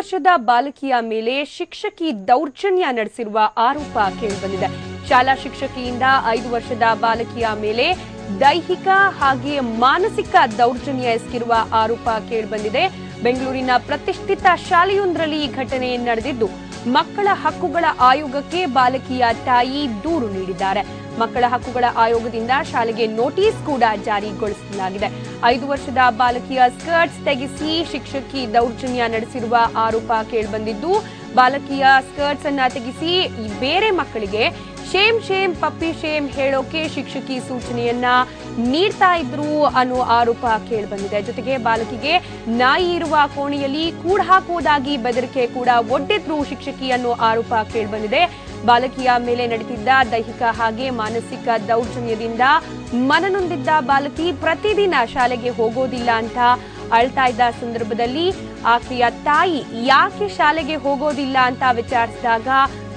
ವರ್ಷದ ಬಾಲಕಿಯ ಮೇಲೆ ಶಿಕ್ಷಕಿ ದೌರ್ಜನ್ಯ ನಡೆಸಿರುವ ಆರೋಪ ಕೇಳಿಬಂದಿದೆ. ಶಾಲಾ ಶಿಕ್ಷಕಿಯಿಂದ ಐದು ವರ್ಷದ ಬಾಲಕಿಯ ಮೇಲೆ ದೈಹಿಕ ಹಾಗೆ ಮಾನಸಿಕ ದೌರ್ಜನ್ಯ ಎಸಗಿರುವ ಆರೋಪ ಕೇಳಿಬಂದಿದೆ. ಬೆಂಗಳೂರಿನ ಪ್ರತಿಷ್ಠಿತ ಶಾಲೆಯೊಂದರಲ್ಲಿ ಈ ಘಟನೆ ನಡೆದಿದ್ದು ಮಕ್ಕಳ ಹಕ್ಕುಗಳ ಆಯೋಗಕ್ಕೆ ಬಾಲಕಿಯ ತಾಯಿ ದೂರು ನೀಡಿದ್ದಾರೆ. ಮಕ್ಕಳ ಹಕ್ಕುಗಳ ಆಯೋಗದಿಂದ ಶಾಲೆಗೆ ನೋಟಿಸ್ ಕೂಡ ಜಾರಿಗೊಳಿಸಲಾಗಿದೆ. ಐದು ವರ್ಷದ ಬಾಲಕಿಯ ಸ್ಕರ್ಟ್ಸ್ ತೆಗೆಸಿ ಶಿಕ್ಷಕಿ ದೌರ್ಜನ್ಯ ನಡೆಸಿರುವ ಆರೋಪ ಕೇಳಿಬಂದಿದ್ದು, ಬಾಲಕಿಯ ಸ್ಕರ್ಟ್ಸ್ ಅನ್ನ ತೆಗೆಸಿ ಬೇರೆ ಮಕ್ಕಳಿಗೆ ಶೇಮ್ ಶೇಮ್ ಪಪ್ಪಿ ಶೇಮ್ ಹೇಳೋಕೆ ಶಿಕ್ಷಕಿ ಸೂಚನೆಯನ್ನ ನೀಡ್ತಾ ಇದ್ರು ಅನ್ನೋ ಆರೋಪ ಕೇಳಿಬಂದಿದೆ. ಜೊತೆಗೆ ಬಾಲಕಿಗೆ ನಾಯಿ ಇರುವ ಕೋಣೆಯಲ್ಲಿ ಕೂಡ ಹಾಕುವುದಾಗಿ ಬೆದರಿಕೆ ಕೂಡ ಒಡ್ಡಿದ್ರು ಶಿಕ್ಷಕಿ ಅನ್ನೋ ಆರೋಪ ಕೇಳಿಬಂದಿದೆ. ಬಾಲಕಿಯ ಮೇಲೆ ನಡೆದಿದ್ದ ದೈಹಿಕ ಹಾಗೆ ಮಾನಸಿಕ ದೌರ್ಜನ್ಯದಿಂದ ಮನನೊಂದಿದ್ದ ಬಾಲಕಿ ಪ್ರತಿದಿನ ಶಾಲೆಗೆ ಹೋಗೋದಿಲ್ಲ ಅಂತ ಅಳ್ತಾ ಇದ್ದ ಸಂದರ್ಭದಲ್ಲಿ ಆಕೆಯ ತಾಯಿ ಯಾಕೆ ಶಾಲೆಗೆ ಹೋಗೋದಿಲ್ಲ ಅಂತ ವಿಚಾರಿಸಿದಾಗ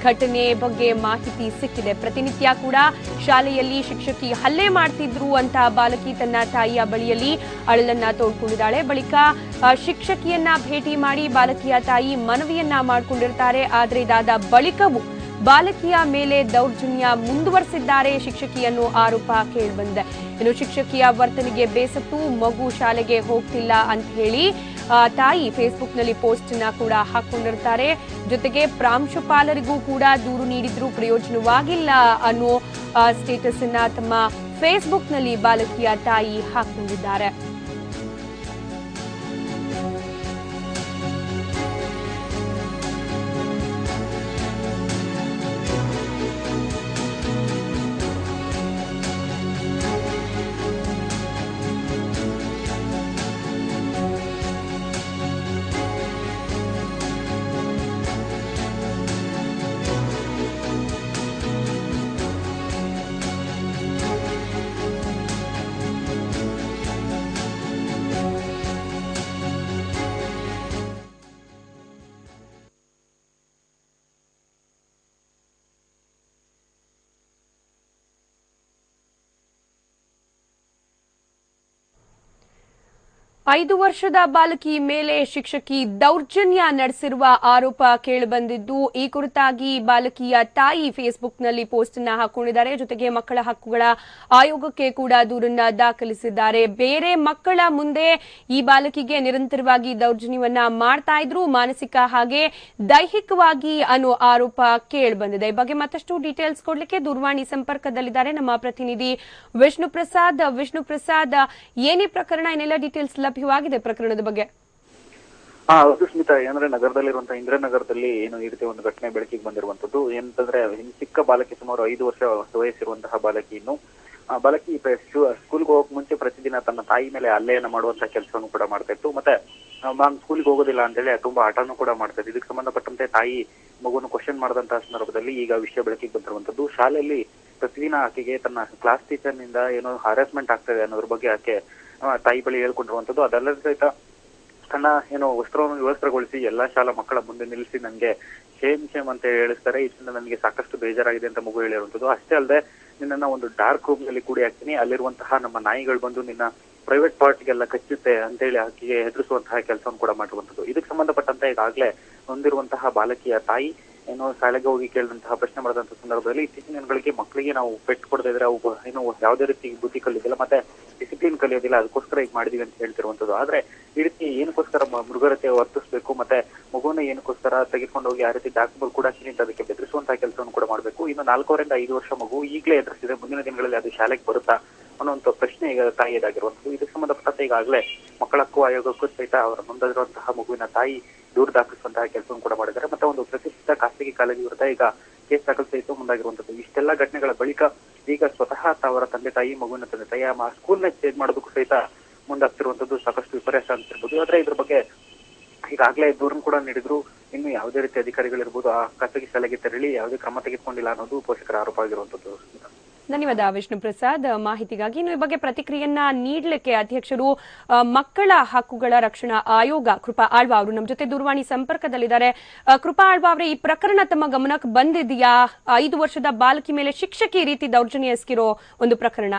ಘಟನೆ ಬಗ್ಗೆ ಮಾಹಿತಿ ಸಿಕ್ಕಿದೆ. ಪ್ರತಿನಿತ್ಯ ಕೂಡ ಶಾಲೆಯಲ್ಲಿ ಶಿಕ್ಷಕಿ ಹಲ್ಲೆ ಮಾಡ್ತಿದ್ರು ಅಂತ ಬಾಲಕಿ ತನ್ನ ತಾಯಿಯ ಬಳಿಯಲ್ಲಿ ಅಳಲನ್ನ ತೋಡ್ಕೊಂಡಿದ್ದಾಳೆ. ಬಳಿಕ ಶಿಕ್ಷಕಿಯನ್ನ ಭೇಟಿ ಮಾಡಿ ಬಾಲಕಿಯ ತಾಯಿ ಮನವಿಯನ್ನ ಮಾಡಿಕೊಂಡಿರ್ತಾರೆ. ಆದ್ರೆ ಇದಾದ ಬಳಿಕವೂ ಬಾಲಕಿಯ ಮೇಲೆ ದೌರ್ಜನ್ಯ ಮುಂದುವರೆಸಿದ್ದಾರೆ ಶಿಕ್ಷಕಿಯನ್ನು ಆರೋಪ ಕೇಳಿಬಂದಿದೆ. ಇನ್ನು ಶಿಕ್ಷಕಿಯ ವರ್ತನೆಗೆ ಬೇಸತ್ತು ಮಗು ಶಾಲೆಗೆ ಹೋಗ್ತಿಲ್ಲ ಅಂತ ಹೇಳಿ ತಾಯಿ ಫೇಸ್ಬುಕ್ನಲ್ಲಿ ಪೋಸ್ಟ್ನ ಕೂಡ ಹಾಕೊಂಡಿರ್ತಾರೆ. ಜೊತೆಗೆ ಪ್ರಾಂಶುಪಾಲರಿಗೂ ಕೂಡ ದೂರು ನೀಡಿದ್ರು ಪ್ರಯೋಜನವಾಗಿಲ್ಲ ಅನ್ನೋ ಸ್ಟೇಟಸ್ ಅನ್ನ ತಮ್ಮ ಫೇಸ್ಬುಕ್ನಲ್ಲಿ ಬಾಲಕಿಯ ತಾಯಿ ಹಾಕೊಂಡಿದ್ದಾರೆ ಐದು ವರ್ಷದ ಬಾಲಕಿ ಮೇಲೆ ಶಿಕ್ಷಕಿ ದೌರ್ಜನ್ಯ ನಡೆಸಿರುವ ಆರೋಪ ಕೇಳಿಬಂದಿದ್ದು, ಈ ಕುರಿತಾಗಿ ಬಾಲಕಿಯ ತಾಯಿ ಫೇಸ್ಬುಕ್ನಲ್ಲಿ ಪೋಸ್ಟ್ ಅನ್ನ ಹಾಕೊಂಡಿದ್ದಾರೆ. ಜೊತೆಗೆ ಮಕ್ಕಳ ಹಕ್ಕುಗಳ ಆಯೋಗಕ್ಕೆ ಕೂಡ ದೂರನ್ನ ದಾಖಲಿಸಿದ್ದಾರೆ. ಬೇರೆ ಮಕ್ಕಳ ಮುಂದೆ ಈ ಬಾಲಕಿಗೆ ನಿರಂತರವಾಗಿ ದೌರ್ಜನ್ಯವನ್ನ ಮಾಡ್ತಾ ಇದ್ರು. ಮಾನಸಿಕ ಹಾಗೆ ದೈಹಿಕವಾಗಿ ಅನ್ನೋ ಆರೋಪ ಕೇಳಿಬಂದಿದೆ. ಈ ಬಗ್ಗೆ ಮತ್ತಷ್ಟು ಡೀಟೇಲ್ಸ್ ಕೊಡಲಿಕ್ಕೆ ದೂರವಾಣಿ ಸಂಪರ್ಕದಲ್ಲಿದ್ದಾರೆ ನಮ್ಮ ಪ್ರತಿನಿಧಿ ವಿಷ್ಣು ಪ್ರಸಾದ್ ವಿಷ್ಣು ಪ್ರಸಾದ್ ಏನೇ ಪ್ರಕರಣ ಏನೆಲ್ಲ ಡೀಟೇಲ್ಸ್ ಲಭ್ಯವಾಗಿದೆ ಪ್ರಕರಣದ ಬಗ್ಗೆ? ಹಾ ಹೌದು ಸ್ಮಿತಾ, ಏನಂದ್ರೆ ನಗರದಲ್ಲಿರುವಂತಹ ಇಂದ್ರನಗರದಲ್ಲಿ ಏನು ಈ ರೀತಿ ಒಂದು ಘಟನೆ ಬೆಳಕಿಗೆ ಬಂದಿರುವಂತದ್ದು ಏನಂತಂದ್ರೆ ಚಿಕ್ಕ ಬಾಲಕಿ ಸುಮಾರು ಐದು ವರ್ಷ ವಯಸ್ಸಿರುವಂತಹ ಬಾಲಕಿಯನ್ನು ಆ, ಬಾಲಕಿ ಸ್ಕೂಲ್ಗೆ ಹೋಗಕ್ ಮುಂಚೆ ಪ್ರತಿದಿನ ತನ್ನ ತಾಯಿ ಮೇಲೆ ಹಲ್ಲೆಯನ್ನ ಮಾಡುವಂತಹ ಕೆಲಸವನ್ನು ಕೂಡ ಮಾಡ್ತಾ ಇತ್ತು. ಮತ್ತೆ ನಾನು ಸ್ಕೂಲ್ಗೆ ಹೋಗೋದಿಲ್ಲ ಅಂತೇಳಿ ತುಂಬಾ ಆಟನೂ ಕೂಡ ಮಾಡ್ತಾ ಇತ್ತು. ಇದಕ್ಕೆ ಸಂಬಂಧಪಟ್ಟಂತೆ ತಾಯಿ ಮಗುವನ್ನು ಕ್ವಶನ್ ಮಾಡಿದಂತಹ ಸಂದರ್ಭದಲ್ಲಿ ಈಗ ವಿಷಯ ಬೆಳಕಿಗೆ ಬಂದಿರುವಂತದ್ದು ಶಾಲೆಯಲ್ಲಿ ಪ್ರತಿದಿನ ಆಕೆಗೆ ತನ್ನ ಕ್ಲಾಸ್ ಟೀಚರ್ನಿಂದ ಏನೋ ಹರಾಸ್ಮೆಂಟ್ ಆಗ್ತದೆ ಅನ್ನೋದ್ರ ಬಗ್ಗೆ ಆಕೆ ತಾಯಿ ಬಳಿ ಹೇಳ್ಕೊಂಡಿರುವಂತದ್ದು ಅದಲ್ಲದೆ ಸಹಿತ ತನ್ನ ಏನೋ ವಸ್ತ್ರವನ್ನು ವಿವಸ್ತ್ರಗೊಳಿಸಿ ಎಲ್ಲಾ ಶಾಲಾ ಮಕ್ಕಳ ಮುಂದೆ ನಿಲ್ಲಿಸಿ ನಂಗೆ ಶೇಮ್ ಶೇಮ್ ಅಂತ ಹೇಳಿಸ್ತಾರೆ. ಇದರಿಂದ ನನಗೆ ಸಾಕಷ್ಟು ಬೇಜಾರಾಗಿದೆ ಅಂತ ಮಗು ಹೇಳಿರುವಂತದ್ದು ಅಷ್ಟೇ ಅಲ್ಲದೆ ನಿನ್ನನ್ನ ಒಂದು ಡಾರ್ಕ್ ರೂಮ್ನಲ್ಲಿ ಕೂಡಿ ಹಾಕ್ತೀನಿ. ಅಲ್ಲಿರುವಂತಹ ನಮ್ಮ ನಾಯಿಗಳು ಬಂದು ನಿನ್ನ ಪ್ರೈವೇಟ್ ಪಾರ್ಟ್ಗೆಲ್ಲ ಕಚ್ಚುತ್ತೆ ಅಂತ ಹೇಳಿ ಆಕೆಗೆ ಹೆದರಿಸುವಂತಹ ಕೆಲಸವನ್ನು ಕೂಡ ಮಾಡಿರುವಂತದ್ದು ಇದಕ್ಕೆ ಸಂಬಂಧಪಟ್ಟಂತೆ ಈಗಾಗಲೇ ಹೊಂದಿರುವಂತಹ ಬಾಲಕಿಯ ತಾಯಿ ಏನೋ ಶಾಲೆಗೆ ಹೋಗಿ ಕೇಳಿದಂತಹ ಪ್ರಶ್ನೆ ಮಾಡಿದಂತಹ ಸಂದರ್ಭದಲ್ಲಿ ಇತ್ತೀಚಿನ ದಿನಗಳಿಗೆ ಮಕ್ಕಳಿಗೆ ನಾವು ಪೆಟ್ಟು ಕೊಡದೇ ಇದ್ರೆ ಅವು ಏನು ಯಾವುದೇ ರೀತಿ ಬುದ್ಧಿ ಕಲಿಯೋದಿಲ್ಲ ಮತ್ತೆ ಡಿಸಿಪ್ಲಿನ್ ಕಲಿಯೋದಿಲ್ಲ, ಅದಕ್ಕೋಸ್ಕರ ಈಗ ಮಾಡಿದೀವಿ ಅಂತ ಹೇಳ್ತಿರುವಂತದ್ದು. ಆದ್ರೆ ಈ ರೀತಿ ಏನಕ್ಕೋಸ್ಕರ ಮೃಗರತೆ ವರ್ತಿಸಬೇಕು ಮತ್ತೆ ಮಗುವನ್ನ ಏನಕ್ಕೋಸ್ಕರ ತೆಗೆದುಕೊಂಡು ಹೋಗಿ ಆ ರೀತಿ ಡಾಕ್ಟರ್ ಕೂಡ ಅಂತ ಅದಕ್ಕೆ ಬೆದರಿಸುವಂತಹ ಕೆಲಸವನ್ನು ಕೂಡ ಮಾಡಬೇಕು. ಇನ್ನು ನಾಲ್ಕರಿಂದ ಐದು ವರ್ಷ ಮಗು ಈಗಲೇ ಎದುರಿಸಿದೆ. ಮುಂದಿನ ದಿನಗಳಲ್ಲಿ ಅದು ಶಾಲೆಗೆ ಬರುತ್ತಾ ಅನ್ನುವಂಥ ಪ್ರಶ್ನೆ ಈಗ ತಾಯಿಯದಾಗಿರುವಂತದ್ದು ಇದಕ್ಕೆ ಸಂಬಂಧಪಟ್ಟಂತೆ ಈಗಾಗಲೇ ಮಕ್ಕಳ ಹಕ್ಕು ಆಯೋಗಕ್ಕೂ ಸಹಿತ ಅವರ ಮುಂದಾಗಿರುವಂತಹ ಮಗುವಿನ ತಾಯಿ ದೂರು ದಾಖಲಿಸುವಂತಹ ಕೆಲಸವನ್ನು ಕೂಡ ಮಾಡಿದ್ದಾರೆ. ಮತ್ತೆ ಒಂದು ಪ್ರತಿಷ್ಠಿತ ಖಾಸಗಿ ಕಾಲೇಜು ವಿರುದ್ಧ ಈಗ ಕೇಸ್ ದಾಖಲು ಸಹಿತ ಮುಂದಾಗಿರುವಂತದ್ದು ಇಷ್ಟೆಲ್ಲ ಘಟನೆಗಳ ಬಳಿಕ ಈಗ ಸ್ವತಃ ಅವರ ತಂದೆ ತಾಯಿ, ಮಗುವಿನ ತಂದೆ ತಾಯಿ ಆ ಸ್ಕೂಲ್ನ ಚೇಂಜ್ ಮಾಡೋದಕ್ಕೂ ಸಹಿತ ಮುಂದಾಗ್ತಿರುವಂತದ್ದು ಸಾಕಷ್ಟು ವಿಪರ್ಯಾಸ ಅಂತಿರ್ಬೋದು ಆದ್ರೆ ಇದ್ರ ಬಗ್ಗೆ ಈಗಾಗಲೇ ದೂರನ್ ಕೂಡ ನೀಡಿದ್ರು. ಇನ್ನು ಯಾವುದೇ ರೀತಿ ಅಧಿಕಾರಿಗಳಿರ್ಬೋದು ಆ ಖಾಸಗಿ ಶಾಲೆಗೆ ತೆರಳಿ ಯಾವುದೇ ಕ್ರಮ ತೆಗೆದುಕೊಂಡಿಲ್ಲ ಅನ್ನೋದು ಪೋಷಕರ ಆರೋಪ ಆಗಿರುವಂತದ್ದು. ಧನ್ಯವಾದ ವಿಷ್ಣು ಪ್ರಸಾದ್. ಮಾಹಿತಿಗಾಗಿ ಇನ್ನು ಈ ಬಗ್ಗೆ ಪ್ರತಿಕ್ರಿಯೆಯನ್ನ ನೀಡಲಿಕ್ಕೆ ಅಧ್ಯಕ್ಷರು ಮಕ್ಕಳ ಹಕ್ಕುಗಳ ರಕ್ಷಣಾ ಆಯೋಗ ಕೃಪಾ ಆಳ್ವಾ ಅವರು ನಮ್ಮ ಜೊತೆ ದೂರವಾಣಿ ಸಂಪರ್ಕದಲ್ಲಿದ್ದಾರೆ. ಕೃಪಾ ಆಳ್ವಾ ಅವರೇ ಈ ಪ್ರಕರಣ ತಮ್ಮ ಗಮನಕ್ಕೆ ಬಂದಿದೆಯಾ? ಐದು ವರ್ಷದ ಬಾಲಕಿ ಮೇಲೆ ಶಿಕ್ಷಕಿ ರೀತಿ ದೌರ್ಜನ್ಯ ಎಸಗಿರೋ ಒಂದು ಪ್ರಕರಣ?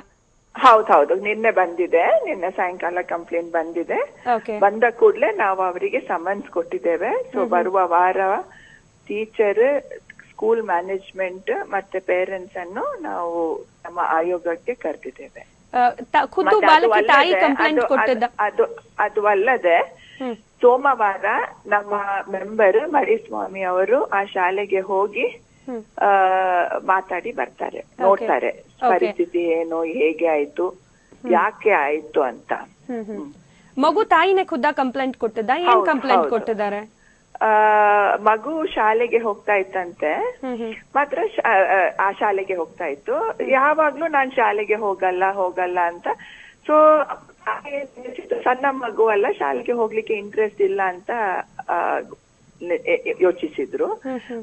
ಹೌದ್ ಹೌದು ನಿನ್ನೆ ಬಂದಿದೆ. ನಿನ್ನೆ ಸಾಯಂಕಾಲ ಕಂಪ್ಲೇಂಟ್ ಬಂದಿದೆ. ಓಕೆ. ಬಂದ ಕೂಡಲೇ ನಾವು ಅವರಿಗೆ ಸಮನ್ಸ್ ಕೊಟ್ಟಿದ್ದೇವೆ. ಸೊ ಬರುವ ವಾರ ಟೀಚರ್ ಸ್ಕೂಲ್ ಮ್ಯಾನೇಜ್ಮೆಂಟ್ ಮತ್ತೆ ಪೇರೆಂಟ್ಸ್ ಅನ್ನು ನಾವು ನಮ್ಮ ಆಯೋಗಕ್ಕೆ ಕರೆದಿದ್ದೇವೆ. ಅದು ಅಲ್ಲದೆ- ಅದು- ಸೋಮವಾರ ನಮ್ಮ ಮೆಂಬರ್ ಮರಿಸ್ವಾಮಿ ಅವರು ಆ ಶಾಲೆಗೆ ಹೋಗಿ ಆ, ಮಾತಾಡಿ ಬರ್ತಾರೆ ನೋಡ್ತಾರೆ ಪರಿಸ್ಥಿತಿ ಏನು ಹೇಗೆ ಆಯ್ತು ಯಾಕೆ ಆಯ್ತು ಅಂತ. ಮಗು ತಾಯಿನೇ ಖುದ್ದ ಕಂಪ್ಲೇಂಟ್ ಕೊಟ್ಟಿದ್ದ? ಏನ್ ಕಂಪ್ಲೇಂಟ್ ಕೊಟ್ಟಿದ್ದಾರೆ? ಮಗು ಶಾಲೆಗೆ ಹೋಗ್ತಾ ಇತ್ತಂತೆ. ಮಾತ್ರ ಆ, ಶಾಲೆಗೆ ಹೋಗ್ತಾ ಇತ್ತು. ಯಾವಾಗ್ಲೂ ನಾನ್ ಶಾಲೆಗೆ ಹೋಗಲ್ಲ ಹೋಗಲ್ಲ ಅಂತ. ಸೊ ಸಣ್ಣ ಮಗು ಅಲ್ಲ ಶಾಲೆಗೆ ಹೋಗ್ಲಿಕ್ಕೆ ಇಂಟ್ರೆಸ್ಟ್ ಇಲ್ಲ ಅಂತ ಯೋಚಿಸಿದ್ರು.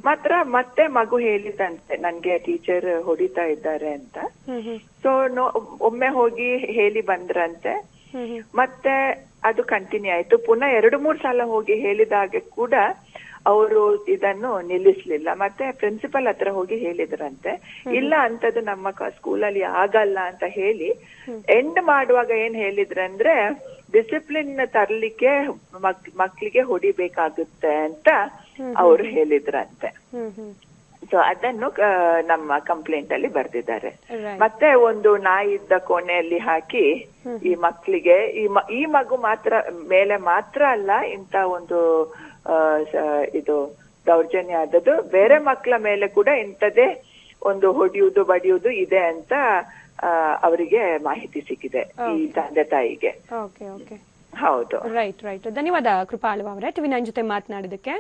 ಮಾತ್ರ ಮತ್ತೆ ಮಗು ಹೇಳಿದಂತೆ ನನ್ಗೆ ಟೀಚರ್ ಹೊಡಿತಾ ಇದ್ದಾರೆ ಅಂತ. ಸೊ ಒಮ್ಮೆ ಹೋಗಿ ಹೇಳಿ ಬಂದ್ರಂತೆ. ಮತ್ತೆ ಅದು ಕಂಟಿನ್ಯೂ ಆಯ್ತು. ಪುನಃ ಎರಡು ಮೂರು ಸಲ ಹೋಗಿ ಹೇಳಿದಾಗ ಕೂಡ ಅವರು ಇದನ್ನು ನಿಲ್ಲಿಸ್ಲಿಲ್ಲ. ಮತ್ತೆ ಪ್ರಿನ್ಸಿಪಲ್ ಹತ್ರ ಹೋಗಿ ಹೇಳಿದ್ರಂತೆ. ಇಲ್ಲ ಅಂತದ್ದು ನಮ್ಮ ಸ್ಕೂಲಲ್ಲಿ ಆಗಲ್ಲ ಅಂತ ಹೇಳಿ ಎಂಡ್ ಮಾಡುವಾಗ ಏನ್ ಹೇಳಿದ್ರಂದ್ರೆ ಡಿಸಿಪ್ಲಿನ್ ತರ್ಲಿಕ್ಕೆ ಮಕ್ ಮಕ್ಳಿಗೆ ಹೊಡಿಬೇಕಾಗುತ್ತೆ ಅಂತ ಅವರು ಹೇಳಿದ್ರಂತೆ. ಸೊ ಅದನ್ನು ನಮ್ಮ ಕಂಪ್ಲೇಂಟ್ ಅಲ್ಲಿ ಬರ್ದಿದ್ದಾರೆ. ಮತ್ತೆ ಒಂದು ನಾಯಿ ಇದ್ದ ಕೋಣೆಯಲ್ಲಿ ಹಾಕಿ ಈ ಮಕ್ಕಳಿಗೆ ಈ ಮಗು ಮಾತ್ರ ಮೇಲೆ ಮಾತ್ರ ಅಲ್ಲ ಇಂತ ಒಂದು ಇದು ದೌರ್ಜನ್ಯ ಆದದ್ದು. ಬೇರೆ ಮಕ್ಕಳ ಮೇಲೆ ಕೂಡ ಇಂಥದೇ ಒಂದು ಹೊಡೆಯುವುದು ಬಡಿಯುವುದು ಇದೆ ಅಂತ ಅವರಿಗೆ ಮಾಹಿತಿ ಸಿಕ್ಕಿದೆ ಈ ತಂದೆ ತಾಯಿಗೆ. ಹೌದು. ರೈಟ್ ರೈಟ್ ಧನ್ಯವಾದ ಕೃಪಾಳು ಅವರೇ. ಟಿವಿ ನನ್ನ ಜೊತೆ ಮಾತನಾಡಿದಕ್ಕೆ